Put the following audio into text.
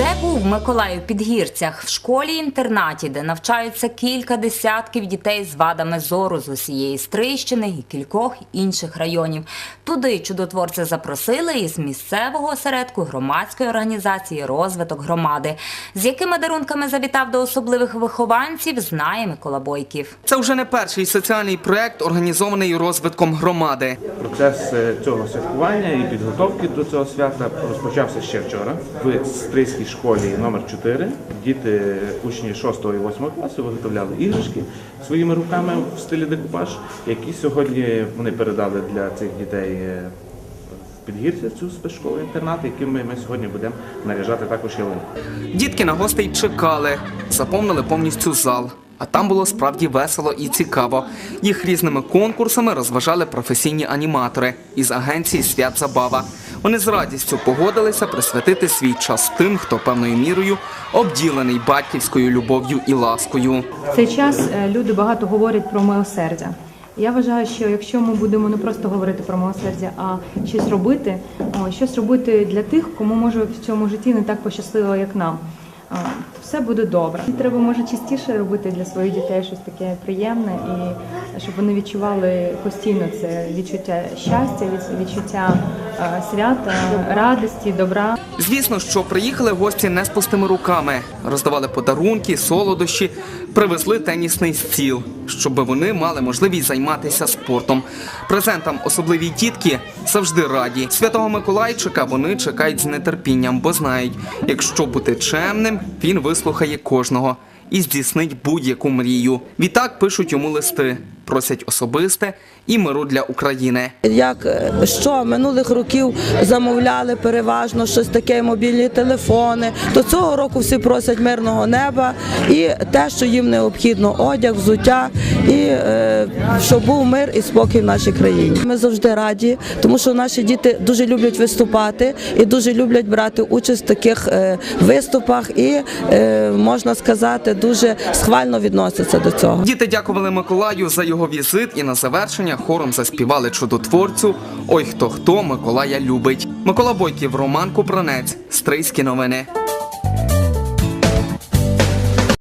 Вже був Миколай у Підгірцях в школі-інтернаті, де навчаються кілька десятків дітей з вадами зору з усієї Стрийщини і кількох інших районів. Туди чудотворця запросили із місцевого осередку громадської організації Розвиток громади. З якими дарунками завітав до особливих вихованців, знає Микола Бойків. Це вже не перший соціальний проект, організований розвитком громади. Процес е, цього святкування і підготовки до цього свята розпочався ще вчора в стрийській школі номер 4 Діти, учні 6 і 8 класу виготовляли іграшки своїми руками в стилі декупаж, які сьогодні вони передали для цих дітей е, в підгірці цю спецшколу інтернат, яким ми, ми сьогодні будемо наряжати також ялинку. Дітки на гостей чекали, заповнили повністю зал. А там було справді весело і цікаво. Їх різними конкурсами розважали професійні аніматори із агенції Свят Забава. Вони з радістю погодилися присвятити свій час тим, хто певною мірою обділений батьківською любов'ю і ласкою. Цей час е, люди багато говорять про милосердя. Я вважаю, що якщо ми будемо не просто говорити про милосердя, а щось робити, щось робити для тих, кому може в цьому житті не так пощастило, як нам. Все буде добре. І треба може частіше робити для своїх дітей щось таке приємне, і щоб вони відчували постійно це відчуття щастя, відчуття е, свята, радості, добра. Звісно, що приїхали гості не з пустими руками, роздавали подарунки, солодощі, привезли тенісний стіл, щоб вони мали можливість займатися спортом. Презентам особливі дітки завжди раді. Святого Миколайчика вони чекають з нетерпінням, бо знають, якщо бути чемним, він вислухає кожного і здійснить будь-яку мрію. Відтак пишуть йому листи, просять особисте і миру для України. Як е, що минулих років замовляли переважно щось таке, мобільні телефони, то цього року всі просять мирного неба і те, що їм необхідно одяг, взуття, і е, щоб був мир і спокій в нашій країні. Ми завжди раді, тому що наші діти дуже люблять виступати і дуже люблять брати участь в таких е, виступах, і можна сказати, дуже схвально відносяться до цього. Діти дякували Миколаю за його візит і на завершення хором заспівали чудотворцю Ой хто хто Миколая любить. Микола Бойків, Роман Купранець, Стрийські новини.